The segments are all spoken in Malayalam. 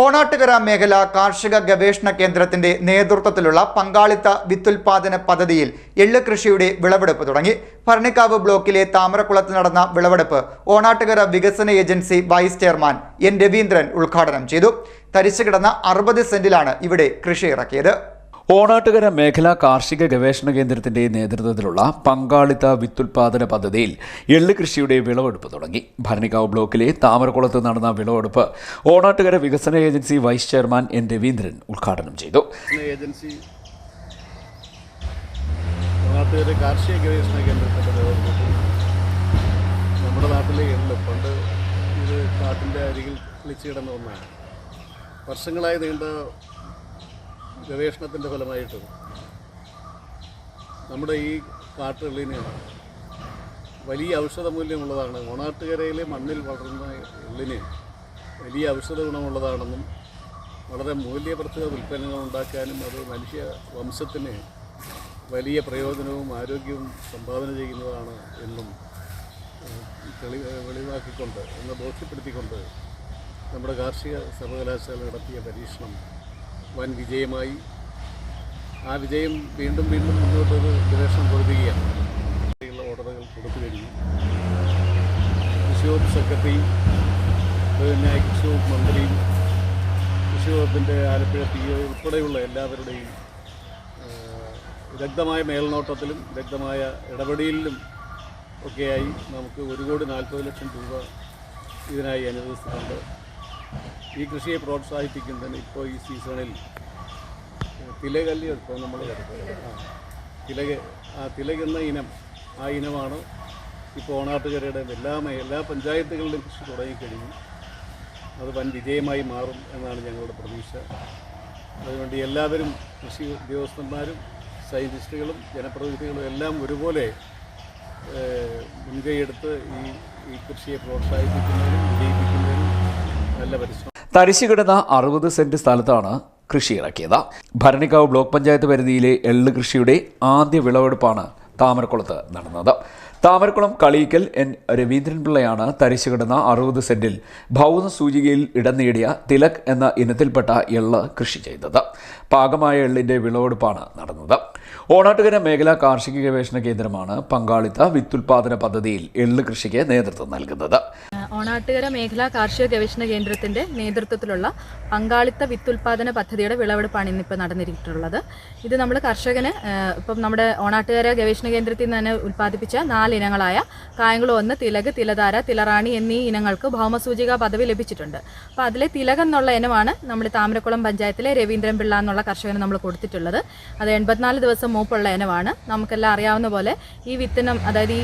ഓണാട്ടുകര മേഖല കാർഷിക ഗവേഷണ കേന്ദ്രത്തിന്റെ നേതൃത്വത്തിലുള്ള പങ്കാളിത്ത വിത്തുൽപാദന പദ്ധതിയിൽ എള്ള് കൃഷിയുടെ വിളവെടുപ്പ് തുടങ്ങി. ഭരണിക്കാവ് ബ്ലോക്കിലെ താമരക്കുളത്ത് നടന്ന വിളവെടുപ്പ് ഓണാട്ടുകര വികസന agency vice chairman N Raveendran ഉദ്ഘാടനം ചെയ്തു. തരിച്ചു കിടന്ന അറുപത് സെന്റിലാണ് ഇവിടെ കൃഷി ഇറക്കിയത്. ഓണാട്ടുകര മേഖലാ കാർഷിക ഗവേഷണ കേന്ദ്രത്തിന്റെ നേതൃത്വത്തിലുള്ള പങ്കാളിത്ത വിത്തുൽപാദന പദ്ധതിയിൽ എള്ള് കൃഷിയുടെ വിളവെടുപ്പ് തുടങ്ങി. ഭരണിക്കാവ് ബ്ലോക്കിലെ താമരക്കുളത്ത് നടന്ന വിളവെടുപ്പ് ഓണാട്ടുകര വികസന agency vice chairman N Raveendran ഉദ്ഘാടനം ചെയ്തു. ഏജൻസി കാർഷിക ഗവേഷണ നമ്മുടെ നാട്ടിലെ എള്ള് പണ്ട് ഇത് കാട്ടിന്റെ അരികിൽ കിടന്ന ഒന്നാണ്. വർഷങ്ങളായി നീണ്ട ഗവേഷണത്തിന്റെ ഫലമായിട്ട് നമ്മുടെ ഈ കാട്ടുള്ളിന് വലിയ ഔഷധ മൂല്യമുള്ളതാണ്. ഓണാട്ടുകരയിലെ മണ്ണിൽ വളർന്ന എള്ളിന് വലിയ ഔഷധ ഗുണമുള്ളതാണെന്നും വളരെ മൂല്യപ്രദ ഉൽപ്പന്നങ്ങൾ ഉണ്ടാക്കാനും അത് മനുഷ്യ വംശത്തിന് വലിയ പ്രയോജനവും ആരോഗ്യവും സംഭാവന ചെയ്യുന്നതാണ് എന്നും തെളി വെളിവാക്കിക്കൊണ്ട് എന്ന് ബോധ്യപ്പെടുത്തിക്കൊണ്ട് നമ്മുടെ കാർഷിക സർവകലാശാല നടത്തിയ പരീക്ഷണം വൻ വിജയമായി. ആ വിജയം വീണ്ടും വീണ്ടും മുന്നോട്ടൊരു ഗവേഷണം തുടരുകയാണ് ഓർഡറുകൾ കൊടുത്തു കഴിഞ്ഞു. കൃഷി വകുപ്പ് സെക്രട്ടറിയും പിന്നെ കൃഷി വകുപ്പ് മന്ത്രിയും കൃഷി വകുപ്പിന്റെ ആലപ്പുഴ പി ഒ ഉൾപ്പെടെയുള്ള എല്ലാവരുടെയും വിദഗ്ധമായ മേൽനോട്ടത്തിലും വിദഗ്ധമായ ഇടപെടലിലും ഒക്കെയായി നമുക്ക് ഒരു കോടി നാൽപ്പത് ലക്ഷം രൂപ ഇതിനായി അനുവദിച്ചിട്ടുണ്ട്. ഈ കൃഷിയെ പ്രോത്സാഹിപ്പിക്കുന്നതിന് ഇപ്പോൾ ഈ സീസണിൽ തിലകല്ലി ഇപ്പോൾ നമ്മൾ? തിലക ആ തിലക് എന്ന ഇനം ആ ഇനമാണ് ഇപ്പോൾ ഓണാട്ടുകരയുടെ എല്ലാ എല്ലാ പഞ്ചായത്തുകളിലും കൃഷി തുടങ്ങിക്കഴിഞ്ഞു. അത് വൻ വിജയമായി മാറും എന്നാണ് ഞങ്ങളുടെ പ്രതീക്ഷ. അതുകൊണ്ട് എല്ലാവരും കൃഷി ഉദ്യോഗസ്ഥന്മാരും സയന്റിസ്റ്റുകളും ജനപ്രതിനിധികളും എല്ലാം ഒരുപോലെ മുൻകൈയെടുത്ത് ഈ ഈ കൃഷിയെ പ്രോത്സാഹിപ്പിക്കുന്നതിനും വിജയിപ്പിക്കുന്നതിനും തരിശു കിടന്ന അറുപത് സെന്റ് സ്ഥലത്താണ് കൃഷി ഇറക്കിയത്. ഭരണിക്കാവ് ബ്ലോക്ക് പഞ്ചായത്ത് പരിധിയിലെ എള്ള് കൃഷിയുടെ ആദ്യ വിളവെടുപ്പാണ് താമരക്കുളത്ത് നടന്നത്. താമരക്കുളം കളീക്കൽ എൻ രവീന്ദ്രൻപിള്ളയാണ് തരിശു കിടന്ന അറുപത് സെന്റിൽ ഭൗമ സൂചികയിൽ ഇടം നേടിയ തിലക് എന്ന ഇനത്തിൽപ്പെട്ട എള്ള് കൃഷി ചെയ്തത്. പാകമായ എള്ളിന്റെ വിളവെടുപ്പാണ് നടന്നത്. ഓണാട്ടുകര മേഖലാ കാർഷിക ഗവേഷണ കേന്ദ്രമാണ് പങ്കാളിത്ത വിത്തുൽപാദന പദ്ധതിയിൽ എള്ള് കൃഷിക്ക് നേതൃത്വം നൽകുന്നത്. ഓണാട്ടുകര മേഖലാ കാർഷിക ഗവേഷണ കേന്ദ്രത്തിന്റെ നേതൃത്വത്തിലുള്ള പങ്കാളിത്ത വിത്തുൽപാദന പദ്ധതിയുടെ വിളവെടുപ്പാണ് ഇന്നിപ്പോൾ നടന്നിട്ടുള്ളത് ഇത് നമ്മൾ കർഷകന് ഇപ്പം നമ്മുടെ ഓണാട്ടുകര ഗവേഷണ കേന്ദ്രത്തിൽ നിന്ന് തന്നെ ഉൽപ്പാദിപ്പിച്ച നാല് ഇനങ്ങളായ കായംകുളം ഒന്ന് തിലക് തിലധാര തിലറാണി എന്നീ ഇനങ്ങൾക്ക് ഭൗമസൂചിക പദവി ലഭിച്ചിട്ടുണ്ട്. അപ്പോൾ അതിലെ തിലക് എന്നുള്ള ഇനമാണ് നമ്മുടെ താമരക്കുളം പഞ്ചായത്തിലെ രവീന്ദ്രൻ പിള്ള എന്നുള്ള കർഷകന് നമ്മൾ കൊടുത്തിട്ടുള്ളത്. അത് എൺപത്തിനാല് ദിവസം മൂപ്പുള്ള ഇനമാണ്. നമുക്കെല്ലാം അറിയാവുന്ന പോലെ ഈ വിത്തനം അതായത് ഈ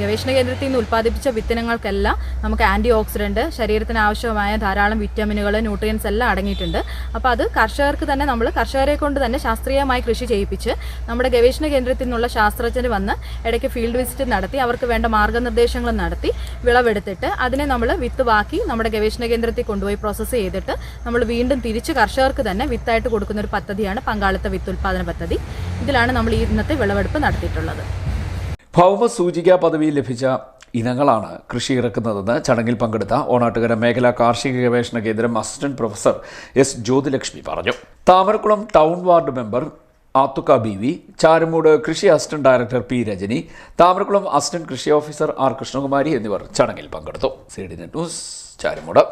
ഗവേഷണ കേന്ദ്രത്തിൽ നിന്ന് ഉൽപ്പാദിപ്പിച്ച വിത്തിനങ്ങൾക്കെല്ലാം നമുക്ക് ആന്റി ഓക്സിഡന്റ് ശരീരത്തിന് ആവശ്യമായ ധാരാളം വിറ്റമിനുകൾ ന്യൂട്രിയൻസ് എല്ലാം അടങ്ങിയിട്ടുണ്ട്. അപ്പോൾ അത് കർഷകർക്ക് തന്നെ നമ്മൾ കർഷകരെ കൊണ്ട് തന്നെ ശാസ്ത്രീയമായി കൃഷി ചെയ്യിപ്പിച്ച് നമ്മുടെ ഗവേഷണ കേന്ദ്രത്തിൽ നിന്നുള്ള ശാസ്ത്രജ്ഞർ വന്ന് ഇടയ്ക്ക് ഫീൽഡ് വിസിറ്റ് നടത്തി അവർക്ക് വേണ്ട മാർഗനിർദ്ദേശങ്ങൾ നടത്തി വിളവെടുത്തിട്ട് അതിനെ നമ്മൾ വിത്ത് ബാക്കി നമ്മുടെ ഗവേഷണ കേന്ദ്രത്തിൽ കൊണ്ടുപോയി പ്രോസസ്സ് ചെയ്തിട്ട് നമ്മൾ വീണ്ടും തിരിച്ച് കർഷകർക്ക് തന്നെ വിത്തായിട്ട് കൊടുക്കുന്ന ഒരു പദ്ധതിയാണ് പങ്കാളിത്ത വിത്ത് ഉൽപ്പാദന പദ്ധതി. ഇതിലാണ് നമ്മൾ ഈ ഇന്നത്തെ വിളവെടുപ്പ് നടത്തിയിട്ടുള്ളത്. ഭൗമ സൂചിക പദവി ലഭിച്ച ഇനങ്ങളാണ് കൃഷി ഇറക്കുന്നതെന്ന് ചടങ്ങിൽ പങ്കെടുത്ത ഓണാട്ടുകര മേഖലാ കാർഷിക ഗവേഷണ കേന്ദ്രം അസിസ്റ്റന്റ് പ്രൊഫസർ എസ് ജ്യോതിലക്ഷ്മി പറഞ്ഞു. താമരക്കുളം ടൗൺ വാർഡ് മെമ്പർ ആത്തുക്ക ബി വി ചാരമൂട് കൃഷി assistant director P Rajani Thamarakkulam assistant കൃഷി ഓഫീസർ ആർ കൃഷ്ണകുമാരി എന്നിവർ ചടങ്ങിൽ പങ്കെടുത്തു. C D net news Charamood.